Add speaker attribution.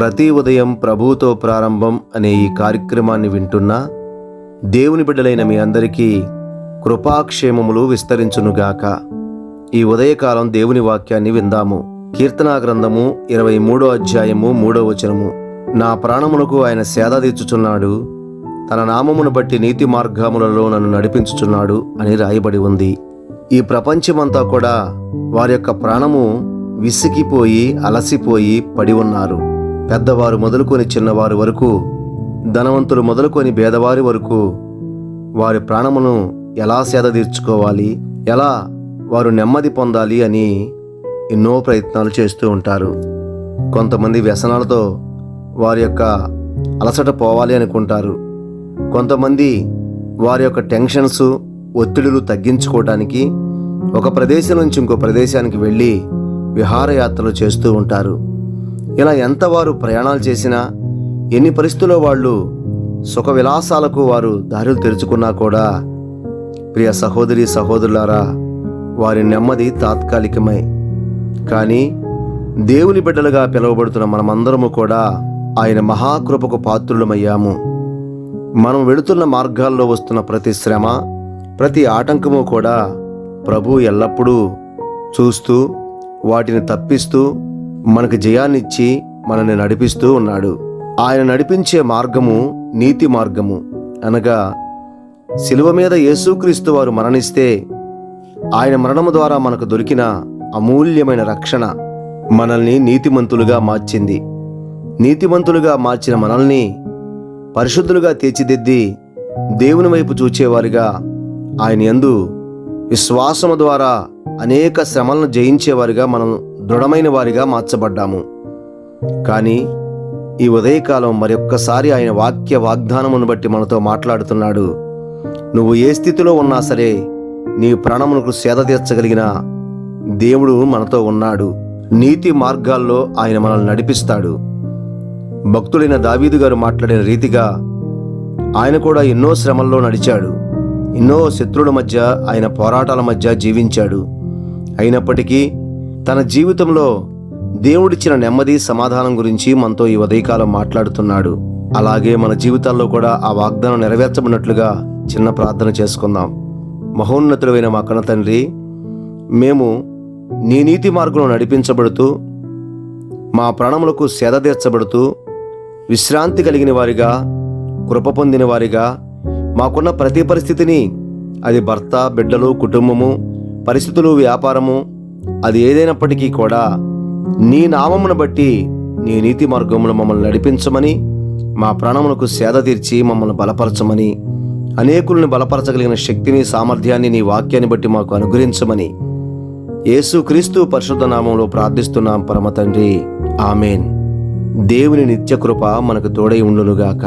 Speaker 1: ప్రతి ఉదయం ప్రభుతో ప్రారంభం అనే ఈ కార్యక్రమాన్ని వింటున్న దేవుని బిడ్డలైన మీ అందరికీ కృపాక్షేమములు విస్తరించునుగాక. ఈ ఉదయకాలం దేవుని వాక్యాన్ని విందాము. కీర్తనా గ్రంథము ఇరవై మూడో అధ్యాయము మూడో వచనము. నా ప్రాణమునకు ఆయన సేద తీర్చుచున్నాడు. తన నామమును బట్టి నీతి మార్గములలో నన్ను నడిపించుచున్నాడు అని రాయబడి ఉంది. ఈ ప్రపంచమంతా కూడా వారి యొక్క ప్రాణము విసిగిపోయి అలసిపోయి పడి ఉన్నారు. పెద్దవారు మొదలుకొని చిన్నవారు వరకు ధనవంతులు మొదలుకొని పేదవారి వరకు వారి ప్రాణమును ఎలా సేద తీర్చుకోవాలి ఎలా వారు నెమ్మది పొందాలి అని ఎన్నో ప్రయత్నాలు చేస్తూ ఉంటారు. కొంతమంది వ్యసనాలతో వారి యొక్క అలసట పోవాలి అనుకుంటారు. కొంతమంది వారి యొక్క టెన్షన్స్ ఒత్తిడులు తగ్గించుకోవడానికి ఒక ప్రదేశం నుంచి ఇంకో ప్రదేశానికి వెళ్ళి విహారయాత్రలు చేస్తూ ఉంటారు. ఇలా ఎంత వారు ప్రయాణాలు చేసినా ఎన్ని పరిస్థితుల్లో వాళ్ళు సుఖ విలాసాలకు వారు దారులు తెరుచుకున్నా కూడా ప్రియ సహోదరి సహోదరులారా వారి నెమ్మది తాత్కాలికమై. కానీ దేవుని బిడ్డలుగా పిలువబడుతున్న మనమందరము కూడా ఆయన మహాకృపకు పాత్రులమయ్యాము. మనం వెళుతున్న మార్గాల్లో వస్తున్న ప్రతి శ్రమ ప్రతి ఆటంకము కూడా ప్రభు ఎల్లప్పుడూ చూస్తూ వాటిని తప్పిస్తూ మనకు జయాన్నిచ్చి మనల్ని నడిపిస్తూ ఉన్నాడు. ఆయన నడిపించే మార్గము నీతి మార్గము. అనగా శిలువ మీద యేసుక్రీస్తు వారు మరణిస్తే ఆయన మరణము ద్వారా మనకు దొరికిన అమూల్యమైన రక్షణ మనల్ని నీతిమంతులుగా మార్చింది. నీతిమంతులుగా మార్చిన మనల్ని పరిశుద్ధులుగా తీర్చిదిద్ది దేవుని వైపు చూచేవారిగా ఆయన యందు విశ్వాసము ద్వారా అనేక శ్రమలను జయించేవారిగా మనం దృఢమైన వారిగా మార్చబడ్డాము. కానీ ఈ ఉదయకాలం మరొక్కసారి ఆయన వాక్య వాగ్దానమును బట్టి మనతో మాట్లాడుతున్నాడు. నువ్వు ఏ స్థితిలో ఉన్నా సరే నీ ప్రాణమునకు సేద తీర్చగలిగిన దేవుడు మనతో ఉన్నాడు. నీతి మార్గాల్లో ఆయన మనల్ని నడిపిస్తాడు. భక్తుడైన దావీదు గారు మాట్లాడిన రీతిగా ఆయన కూడా ఎన్నో శ్రమల్లో నడిచాడు. ఎన్నో శత్రువుల మధ్య ఆయన పోరాటాల మధ్య జీవించాడు. అయినప్పటికీ తన జీవితంలో దేవుడిచ్చిన నెమ్మది సమాధానం గురించి మనతో ఈ ఉదయకాలం మాట్లాడుతున్నాడు. అలాగే మన జీవితాల్లో కూడా ఆ వాగ్దానం నెరవేర్చబడినట్లుగా చిన్న ప్రార్థన చేసుకుందాం. మహోన్నతుడైన మా కన్న తండ్రి మేము నీ నీతి మార్గంలో నడిపించబడుతూ మా ప్రాణములకు సేద తీర్చబడుతూ విశ్రాంతి కలిగిన వారిగా కృప పొందిన వారిగా మాకున్న ప్రతి పరిస్థితిని అది భర్త బిడ్డలు కుటుంబము పరిస్థితులు వ్యాపారము అది ఏదైనప్పటికీ కూడా నీ నామమును బట్టి నీ నీతి మార్గములు మమ్మల్ని నడిపించమని మా ప్రాణములకు సేద తీర్చి మమ్మల్ని బలపరచమని అనేకులను బలపరచగలిగిన శక్తిని సామర్థ్యాన్ని నీ వాక్యాన్ని బట్టి మాకు అనుగ్రహించమని యేసు క్రీస్తు పరిశుద్ధ నామంలో ప్రార్థిస్తున్నాం పరమ తండ్రి ఆమెన్. దేవుని నిత్య కృప మనకు తోడై ఉండునుగాక.